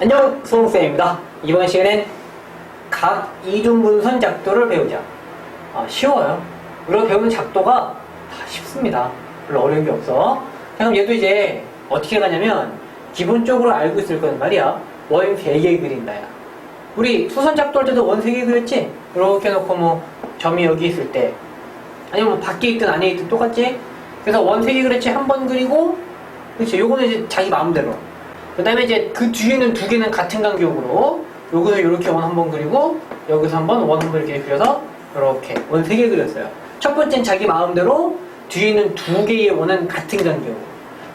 안녕, 수홍쌤입니다. 이번 시간엔 각 이중분선 작도를 배우자. 아, 쉬워요. 우리가 배우는 작도가 다 쉽습니다. 별로 어려운 게 없어. 자, 그럼 얘도 이제 어떻게 가냐면 기본적으로 알고 있을 건 말이야. 원 3개 그린다야. 우리 수선 작도 할 때도 원 3개 그렸지? 이렇게 해놓고 뭐 점이 여기 있을 때 아니면 뭐 밖에 있든 안에 있든 똑같지? 그래서 원 3개 그렸지? 한 번 그리고 그렇지. 요거는 이제 자기 마음대로. 그 다음에 이제 그 뒤에는 두 개는 같은 간격으로 여기서 이렇게 원 한 번 그리고 여기서 한 번 원 한 번 이렇게 그려서 이렇게 원 세 개 그렸어요. 첫 번째는 자기 마음대로 뒤에 있는 두 개의 원은 같은 간격으로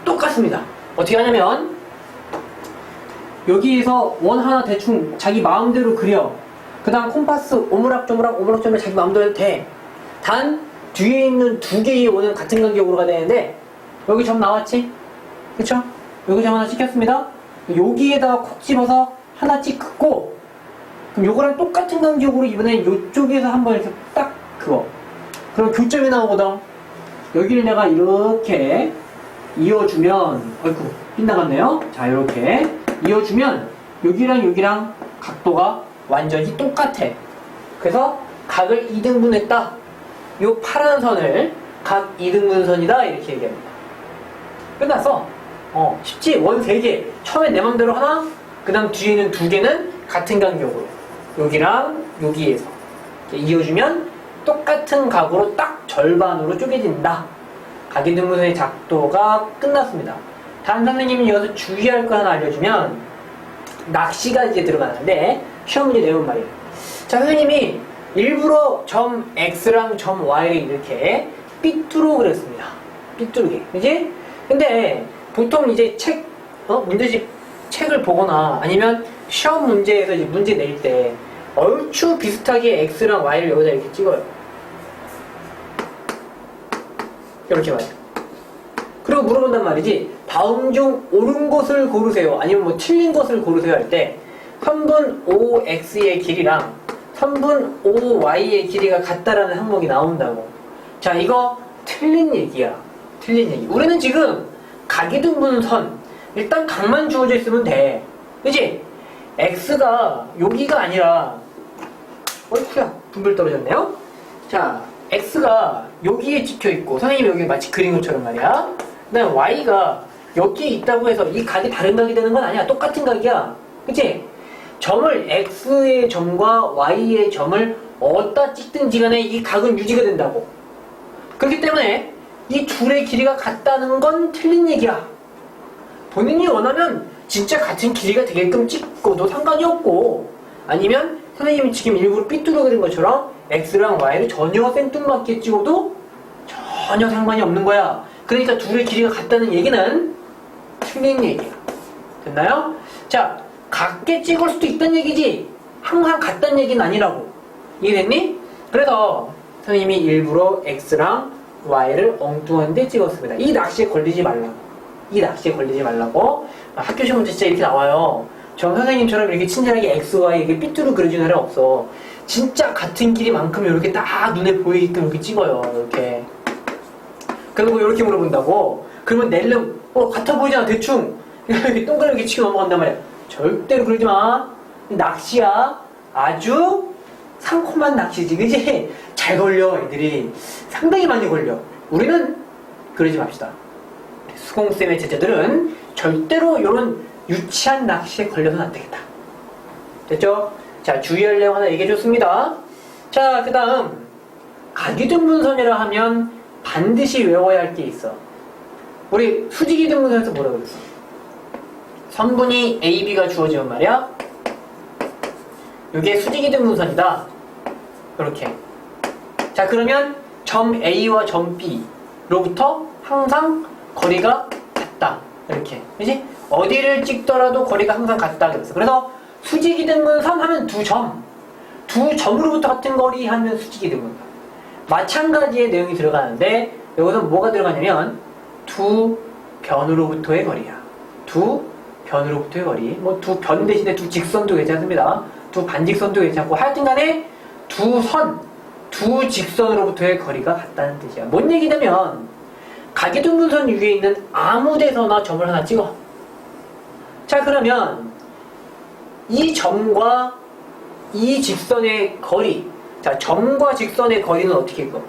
똑같습니다. 어떻게 하냐면 여기에서 원 하나 대충 자기 마음대로 그려. 그 다음 콤파스 오므락조므락 오므락조므락 자기 마음대로 돼. 단 뒤에 있는 두 개의 원은 같은 간격으로 가야 되는데 여기 점 나왔지? 그쵸? 여기 점 하나 찍혔습니다. 여기에다가 콕 집어서 하나 찍고 그럼 요거랑 똑같은 간격으로 이번엔 요쪽에서 한번 이렇게 딱 그거. 그럼 교점이 나오거든. 여기를 내가 이렇게 이어주면 어이쿠 빗나갔네요. 자 이렇게 이어주면 여기랑 여기랑 각도가 완전히 똑같아. 그래서 각을 2등분했다. 요 파란 선을 각 2등분선이다. 이렇게 얘기합니다. 끝났어 어, 쉽지? 원 3개. 처음에 내 맘대로 하나, 그 다음 뒤에는 두 개는 같은 간격으로. 여기랑 여기에서. 이어주면 똑같은 각으로 딱 절반으로 쪼개진다. 각인등분선의 작도가 끝났습니다. 다음 선생님이 여기서 주의할 거 하나 알려주면, 낚시가 이제 들어가는데, 시험 문제 내용 말이에요. 자, 선생님이 일부러 점 X랑 점 Y를 이렇게 삐뚤어 그렸습니다. 삐뚤게. 그지? 근데 보통 이제 책, 어? 문제집 책을 보거나 아니면 시험 문제에서 이제 문제 낼 때 얼추 비슷하게 X랑 Y를 여기다 이렇게 찍어요. 이렇게 봐요. 그리고 물어본단 말이지. 다음 중 옳은 것을 고르세요. 아니면 뭐 틀린 것을 고르세요 할 때 3분 5x의 길이랑 3분 5y의 길이가 같다라는 항목이 나온다고. 자, 이거 틀린 얘기야. 틀린 얘기. 우리는 지금 각이 등분 선 일단 각만 주어져 있으면 돼. 그지? x가 여기가 아니라 어이쿠야 분별 떨어졌네요. 자, x가 여기에 찍혀 있고 선생님이 여기 마치 그린 것처럼 말이야. 그 다음 y가 여기에 있다고 해서 이 각이 다른 각이 되는 건 아니야. 똑같은 각이야. 그치? 점을 x의 점과 y의 점을 어디다 찍든지 간에 이 각은 유지가 된다고. 그렇기 때문에 이 둘의 길이가 같다는 건 틀린 얘기야. 본인이 원하면 진짜 같은 길이가 되게끔 찍고도 상관이 없고 아니면 선생님이 지금 일부러 삐뚤어 그린 것처럼 x랑 y를 전혀 생뚱맞게 찍어도 전혀 상관이 없는 거야. 그러니까 둘의 길이가 같다는 얘기는 틀린 얘기야. 됐나요? 자, 같게 찍을 수도 있다는 얘기지. 항상 같다는 얘기는 아니라고. 이해됐니? 그래서 선생님이 일부러 x랑 y를 엉뚱한 데 찍었습니다. 이 낚시에 걸리지 말라고. 이 낚시에 걸리지 말라고. 아, 학교 시험 문제 진짜 이렇게 나와요. 저 선생님처럼 이렇게 친절하게 x, y 이렇게 삐뚤어 그려주는 애는 없어. 진짜 같은 길이만큼 이렇게 딱 눈에 보이게끔 이렇게 찍어요. 이렇게. 그리고 이렇게 물어본다고. 그러면 낼름, 어, 같아 보이잖아, 대충. 이렇게 동그랗게 치고 넘어간단 말이야. 절대로 그러지 마. 낚시야. 아주 상콤한 낚시지, 그지? 잘 걸려, 애들이. 상당히 많이 걸려. 우리는 그러지 맙시다. 수공쌤의 제자들은 절대로 이런 유치한 낚시에 걸려서는 안 되겠다. 됐죠? 자, 주의할 내용 하나 얘기해 줬습니다. 자, 그 다음, 가기등분선이라 하면 반드시 외워야 할 게 있어. 우리 수직이등분선에서 뭐라 그랬어? 선분이 AB가 주어지면 말이야. 이게 수직이등분선이다. 이렇게. 자, 그러면 점 A와 점 B로부터 항상 거리가 같다. 이렇게. 그지? 어디를 찍더라도 거리가 항상 같다. 그랬어. 그래서 수직이 등분선 하면 두 점. 두 점으로부터 같은 거리 하면 수직이 등분선. 마찬가지의 내용이 들어가는데 여기서 뭐가 들어가냐면 두 변으로부터의 거리야. 두 변으로부터의 거리. 뭐 두 변 대신에 두 직선도 괜찮습니다. 두 반직선도 괜찮고 하여튼간에 두 선, 두 직선으로부터의 거리가 같다는 뜻이야. 뭔 얘기냐면 가계등분선 위에 있는 아무 데서나 점을 하나 찍어. 자 그러면 이 점과 이 직선의 거리. 자, 점과 직선의 거리는 어떻게 그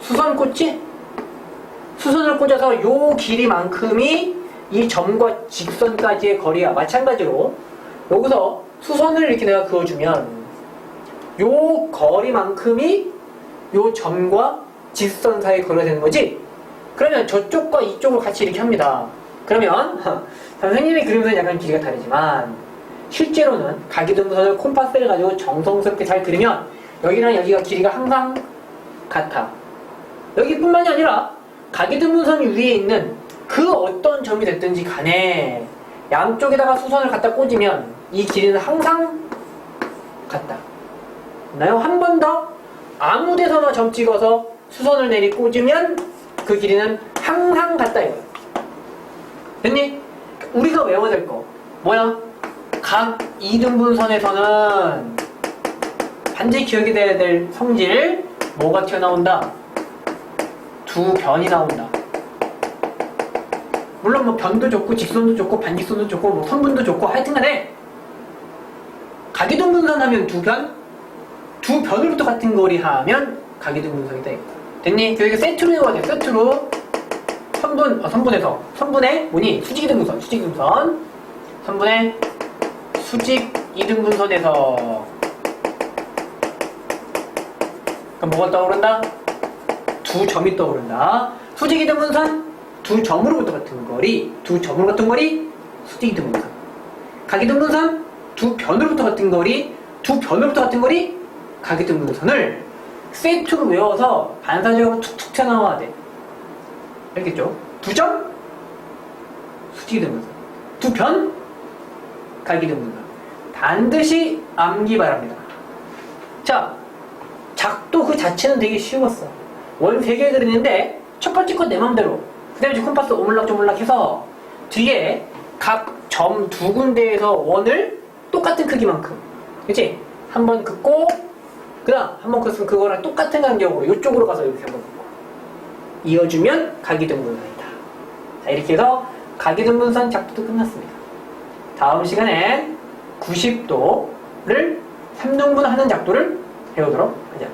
수선 꽂지? 수선을 꽂아서 요 길이만큼이 이 점과 직선까지의 거리야. 마찬가지로 여기서 수선을 이렇게 내가 그어주면 요 거리만큼이 요 점과 직선 사이의 거리가 되는 거지? 그러면 저쪽과 이쪽을 같이 이렇게 합니다. 그러면 선생님이 그리면서 약간 길이가 다르지만 실제로는 가기등선을 콤파스를 가지고 정성스럽게 잘 그리면 여기랑 여기가 길이가 항상 같아. 여기뿐만이 아니라 가기등분선 위에 있는 그 어떤 점이 됐든지 간에 양쪽에다가 수선을 갖다 꽂으면 이 길이는 항상. 나요? 한 번 더 아무 데서나 점 찍어서 수선을 내리 꽂으면 그 길이는 항상 같다 이거야. 됐니? 우리가 외워야 될 거. 뭐야? 각 이등분선에서는 반드시 기억이 돼야 될 성질 뭐가 튀어나온다? 두 변이 나온다. 물론 뭐 변도 좋고 직선도 좋고 반직선도 좋고 뭐 선분도 좋고 하여튼간에 가기등분선 하면 두 변, 두 변으로부터 같은 거리 하면 가기등분선이다 이거. 됐니? 그러니까 세트로 돼. 세트로 선분, 어, 선분에서 선분의 뭐니? 수직 이등분선, 수직 이등분선, 선분의 수직 이등분선에서 그럼 뭐가 떠오른다? 두 점이 떠오른다. 수직 이등분선 두 점으로부터 같은 거리, 두 점으로 같은 거리, 수직 이등분선. 각이등분선 두 변으로부터 같은 거리, 두 변으로부터 같은 거리, 각이등분선을 세트로 외워서 반사적으로 툭툭 튀어나와야 돼. 알겠죠? 두 점, 수직 이 등분선. 두 변, 각이등분선. 반드시 암기 바랍니다. 자, 작도 그 자체는 되게 쉬웠어. 원 3개 그리는데 첫 번째 건 내 맘대로 그 다음에 콤파스 오물락조물락 해서 뒤에 각 점 두 군데에서 원을 똑같은 크기만큼 그치? 한번 긋고 그 다음 한번 긋으면 그거랑 똑같은 간격으로 이쪽으로 가서 이렇게 한번 긋고 이어주면 각이등분선이다. 자 이렇게 해서 각이등분선 작도도 끝났습니다. 다음 시간엔 90도를 3등분 하는 작도를 배우도록 하자